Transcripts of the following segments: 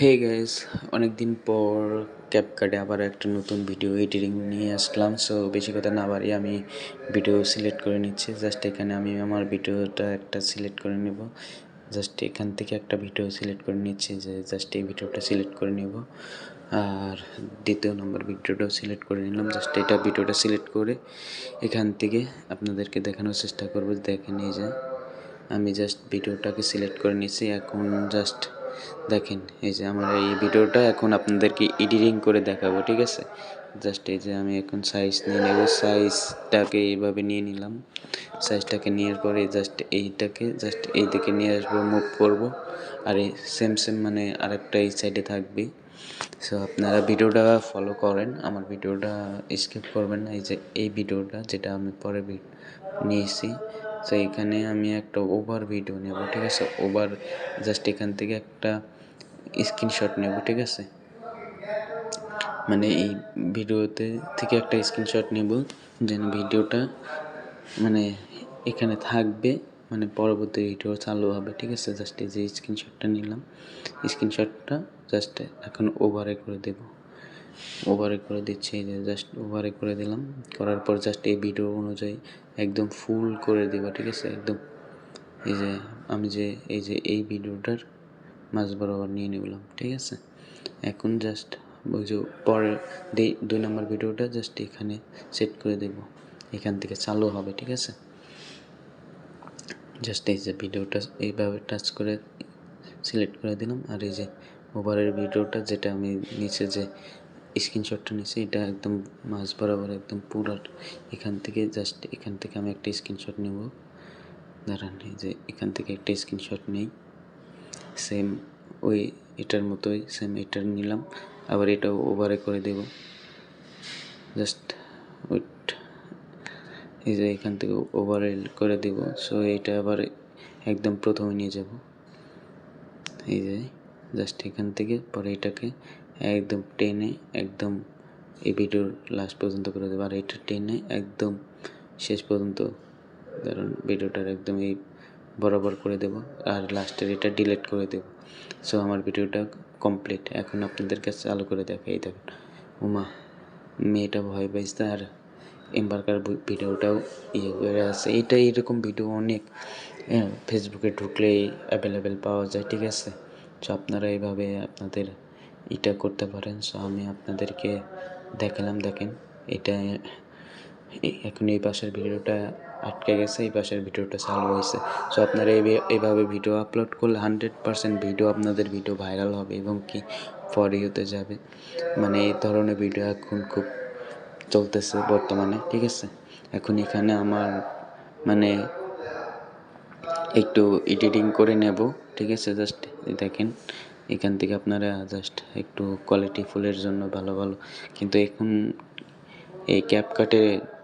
Hey guys অনেক দিন পর ক্যাপকাটে আবার একটা নতুন ভিডিও এডিটিং নিয়ে আসলাম। সো বেশি কথা না বাড়ি আমি ভিডিও সিলেক্ট করে নিচ্ছি। জাস্ট এখানে আমি আমার ভিডিওটা একটা সিলেক্ট করে নেব। জাস্ট এখান থেকে একটা ভিডিও সিলেক্ট করে নিচ্ছি যে জাস্ট এই ভিডিওটা সিলেক্ট করে নেব। আর দ্বিতীয় নম্বর ভিডিওটাও সিলেক্ট করে নিলাম। জাস্ট এটা ভিডিওটা সিলেক্ট করে এখান থেকে আপনাদেরকে দেখানোর চেষ্টা করব। দেখেন এই যে, আমি জাস্ট ভিডিওটাকে সিলেক্ট করে নিচ্ছি। এখন জাস্ট দেখেন, এই যে আমার এই ভিডিওটা এখন আপনাদেরকে এডিটিং করে দেখাবো, ঠিক আছে? জাস্ট এই যে আমি এখন সাইজ নিয়ে নেব সাইজটাকে এইভাবে নিয়ে নিলাম। সাইজটাকে নেওয়ার পরে জাস্ট এইটাকে জাস্ট এই দিকে নিয়ে আসব মুভ করব। আর এই সেম সেম মানে আরেকটা এই সাইডে থাকবে। সো আপনারা ভিডিওটা ফলো করেন, আমার ভিডিওটা স্কিপ করবেন না। এই যে এই ভিডিওটা যেটা আমি পরে নিয়েছি তো এখানে আমি একটা ওভার ভিডিও নেব, ঠিক আছে? ওভার জাস্ট এখান থেকে একটা স্ক্রিনশট নেব, ঠিক আছে? মানে এই ভিডিওতে থেকে একটা স্ক্রিনশট নেব, যেন ভিডিওটা মানে এখানে থাকবে মানে পরবর্তী ভিডিও চালু হবে, ঠিক আছে? জাস্ট এই যে স্ক্রিনশটটা নিলাম স্ক্রিনশটটা জাস্ট এখন ওভারে করে দেব। ওভারে করে দিচ্ছি জাস্ট ওভারে করে দিলাম। করার পর জাস্ট এই ভিডিও অনুযায়ী একদম ফুল করে দেবো, ঠিক আছে? একদম এই যে আমি যে, এই যে এই ভিডিওটার মাঝ বরাবর নিয়ে নিলাম, ঠিক আছে? এখন জাস্ট ওই যে পরের দুই নম্বর ভিডিওটা জাস্ট এখানে সেট করে দেব। এখান থেকে চালু হবে, ঠিক আছে? জাস্ট এই যে ভিডিওটা এইভাবে টাচ করে সিলেক্ট করে দিলাম। আর এই যে ওভারের ভিডিওটা যেটা আমি নিচে যে স্ক্রিনশটটা নিয়েছি, এটা একদম মাঝ বরাবর একদম পুরো এখান থেকে জাস্ট এখান থেকে আমি একটা স্ক্রিনশট নেব। দাঁড়ান যে এখান থেকে একটা স্ক্রিনশট নেই। সেম ওই এটার মতোই সেম এটার নিলাম, আবার এটাও ওভারে করে দেব। জাস্ট ওইট এই যে এখান থেকে ওভারে করে দেব সো এটা আবার একদম প্রথমে নিয়ে যাব। এই যে জাস্ট এখান থেকে, পরে এটাকে একদম টেনে, একদম এই ভিডিওর লাস্ট পর্যন্ত করে দেবো। আর এটা টেনে একদম শেষ পর্যন্ত ধরুন ভিডিওটার একদম এই বরাবর করে দেব। আর লাস্টের এটা ডিলিট করে দেব। সো আমার ভিডিওটা কমপ্লিট এখন আপনাদের কাছে চালু করে দেখাই দেখেন। উমা, মেয়েটা ভয় পাইছে আর এম্বারকার ভিডিওটাও ইয়ে করে আছে। এটা এরকম ভিডিও অনেক ফেসবুকে ঢুকলেই অ্যাভেলেবেল পাওয়া যায়, ঠিক আছে? সো আপনারা এইভাবে আপনাদের এটা করতে পারেন। সো আমি আপনাদেরকে দেখালাম, দেখেন। এটা এখন এই পাশের ভিডিওটা আটকে গেছে, এই পাশের ভিডিওটা চালু হয়েছে। সো আপনারা এইভাবে ভিডিও আপলোড করলে হান্ড্রেড পারসেন্ট ভিডিও আপনাদের ভিডিও ভাইরাল হবে এবং কি ফরি হতে যাবে। মানে এই ধরনের ভিডিও এখন খুব চলতেছে বর্তমানে, ঠিক আছে? এখন এখানে আমার মানে একটু এডিটিং করে নেব, ঠিক আছে? জাস্ট দেখেন। এখান থেকে আপনারা জাস্ট একটু কোয়ালিটি ফুলের জন্য ভালো ভালো। কিন্তু এখন এই ক্যাপকাটে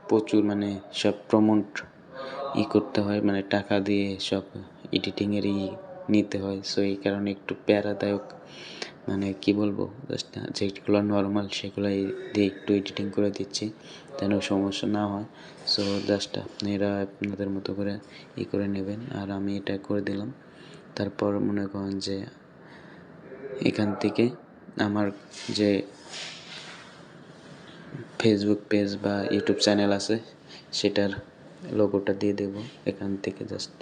প্রচুর মানে সব প্রমোট ই করতে হয় মানে টাকা দিয়ে সব এডিটিংয়ের ই নিতে হয়। সো এই কারণে একটু প্যারাদায়ক মানে কি বলব জাস্ট যেগুলো নর্মাল সেগুলো দিয়ে একটু এডিটিং করে দিচ্ছি, যেন সমস্যা না হয়। সো জাস্ট আপনারা আপনাদের মতো করে ই করে নেবেন। আর আমি এটা করে দিলাম। তারপর মনে করেন যে এখান থেকে আমার যে ফেসবুক পেজ বা ইউটিউব চ্যানেল আছে, সেটার লোগোটা দিয়ে দেব। এখান থেকে জাস্ট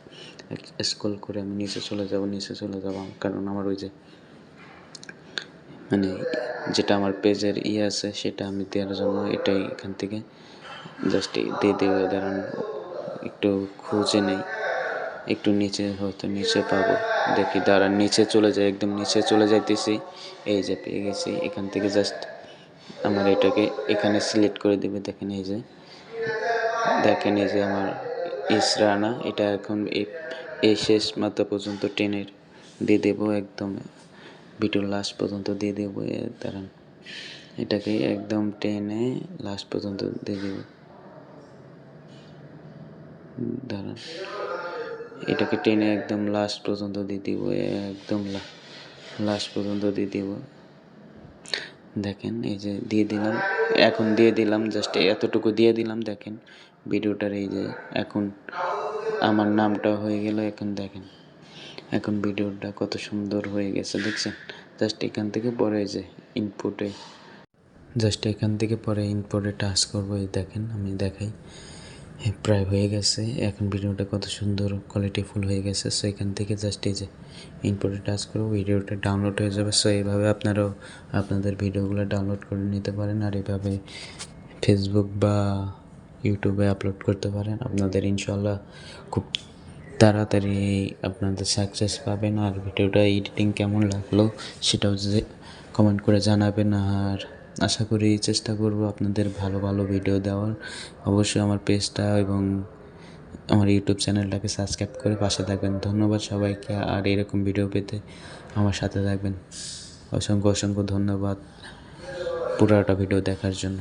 স্ক্রল করে আমি নিচে চলে যাব, নিচে চলে যাব। কারণ আমার ওই যে মানে যেটা আমার পেজের ইয়ে আছে, সেটা আমি দেওয়ার জন্য এটাই এখান থেকে জাস্ট দিয়ে দেবো দাঁড়ান একটু খুঁজে নেই। একটু নিচে হয়তো নিচে পাবো। দেখি, দাঁড়ান, নিচে চলে যায় একদম নিচে চলে যাইতেছি। এই যে পেয়ে গেছি, এখান থেকে জাস্ট আমার এটাকে এখানে সিলেক্ট করে দেবে, দেখেন এই যে। দেখেন এই যে আমার ইসরানা এটা এখন এই শেষ মাত্রা পর্যন্ত টেনের দিয়ে দেবো, একদম ভিডিও লাস্ট পর্যন্ত দিয়ে দেবো দাঁড়ান। এটাকে একদম টেনে লাস্ট পর্যন্ত দিয়ে দেবো। দাঁড়ান। এটাকে টেনে একদম লাস্ট পর্যন্ত দিয়ে দিব, একদম লাস্ট পর্যন্ত দিয়ে দিব। দেখেন, এই যে দিয়ে দিলাম, এখন দিয়ে দিলাম জাস্ট এতটুকু দিয়ে দিলাম, দেখেন। ভিডিওটার এই যে এখন আমার নামটা হয়ে গেল, এখন দেখেন, এখন ভিডিওটা কত সুন্দর হয়ে গেছে, দেখছেন? জাস্ট এখান থেকে পরে যে ইনপুটে জাস্ট এখান থেকে পরে ইনপুটে টাচ করব, এই দেখেন, আমি দেখাই। হ্যাঁ, প্রায় হয়ে গেছে। এখন ভিডিওটা কত সুন্দর কোয়ালিটি ফুল হয়ে গেছে। সো এখান থেকে জাস্ট এই যে ইনপুটে টাচ করব ভিডিওটা ডাউনলোড হয়ে যাবে। সো এইভাবে আপনারাও আপনাদের ভিডিওগুলো ডাউনলোড করে নিতে পারেন আর এইভাবে ফেসবুক বা ইউটিউবে আপলোড করতে পারেন। আপনাদের ইনশাল্লাহ খুব তাড়াতাড়ি আপনাদের সাকসেস পাবেন। আর ভিডিওটা এডিটিং কেমন লাগল সেটাও যে কমেন্ট করে জানাবেন। আর আশা করি চেষ্টা করব আপনাদের ভালো ভালো ভিডিও দেওয়ার। অবশ্যই আমার পেজটা এবং আমার ইউটিউব চ্যানেলটাকে সাবস্ক্রাইব করে পাশে থাকবেন। ধন্যবাদ সবাইকে। আর এরকম ভিডিও পেতে আমার সাথে থাকবেন। অসংখ্য অসংখ্য ধন্যবাদ পুরাটা ভিডিও দেখার জন্য।